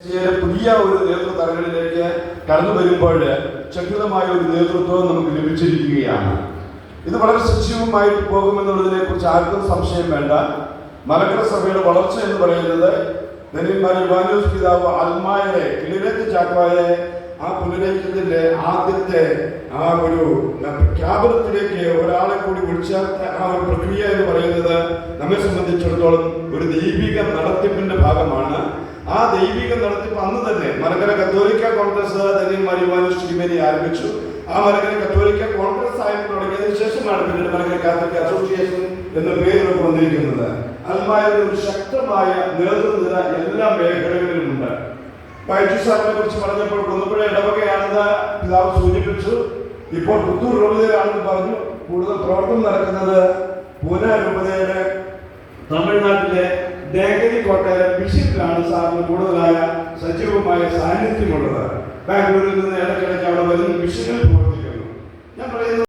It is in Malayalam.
പുതിയ ഒരു നേതൃതലങ്ങളിലേക്ക് കടന്നു വരുമ്പോൾ ശക്തമായ ഒരു നേതൃത്വം നമുക്ക് ലഭിച്ചിരിക്കുകയാണ്. ഇത് വളരെ സജീവമായിട്ട് പോകുമെന്നുള്ളതിനെ കുറിച്ച് ആർക്കും സംശയം വേണ്ട. മലക്കര സഭയുടെ വളർച്ച എന്ന് പറയുന്നത് ധന്യന്മാർ യുവാനോസ് പിതാവ് അൽമായരെ കിളിരത്ത് ചാക്കോയെ ആ പുനരേറ്റത്തിന്റെ ആദ്യത്തെ ആ ഒരു പ്രഖ്യാപനത്തിലേക്ക് ഒരാളെ കൂടി വിളിച്ചേർത്ത ആ ഒരു പ്രക്രിയ എന്ന് പറയുന്നത് നമ്മെ സംബന്ധിച്ചിടത്തോളം ഒരു ദൈവിക നടത്തിപ്പിന്റെ ഭാഗമാണ്. ആ ദൈവിക നടത്തിപ്പ് അന്ന് തന്നെ മലങ്കര കത്തോലിക്ക കോൺഗ്രസ് ധന്യന്മാർ യുവാനോസ് തിരുമേനി ആരംഭിച്ചു. ആ മലങ്കര കത്തോലിക്ക കോൺഗ്രസ് ആയി തുടങ്ങിയതിനു ശേഷമാണ് പിന്നീട് മലങ്കര കാത്തലിക് അസോസിയേഷൻ എന്ന പേര് വന്നിരിക്കുന്നത്. അൽമായുടെ ഒരു ശക്തമായ നേതൃനിര എല്ലാ മേഖലകളിലുമുണ്ട് വൈദ്യു സാറിനെ കുറിച്ച് പറഞ്ഞപ്പോൾ കുന്നപ്പുഴ ഇടവകയാണെന്ന് പിതാവ് സൂചിപ്പിച്ചു. ഇപ്പോൾ പുത്തൂർ രൂപതയിലാണെന്ന് പറഞ്ഞു കൂടുതൽ പ്രവർത്തനം നടക്കുന്നത് പൂന രൂപതയുടെ തമിഴ്നാട്ടിലെ ഡേഗരി കോട്ടയിലെ ബിഷപ്പിലാണ് സാറിന് കൂടുതലായ സജീവമായ സാന്നിധ്യമുള്ളത്. ബാംഗ്ലൂരിൽ നിന്ന് ഇടയ്ക്കിടയ്ക്ക് അവിടെ വരുന്ന മിഷനിൽ പ്രവർത്തിക്കുന്നു ഞാൻ പറയുന്നത്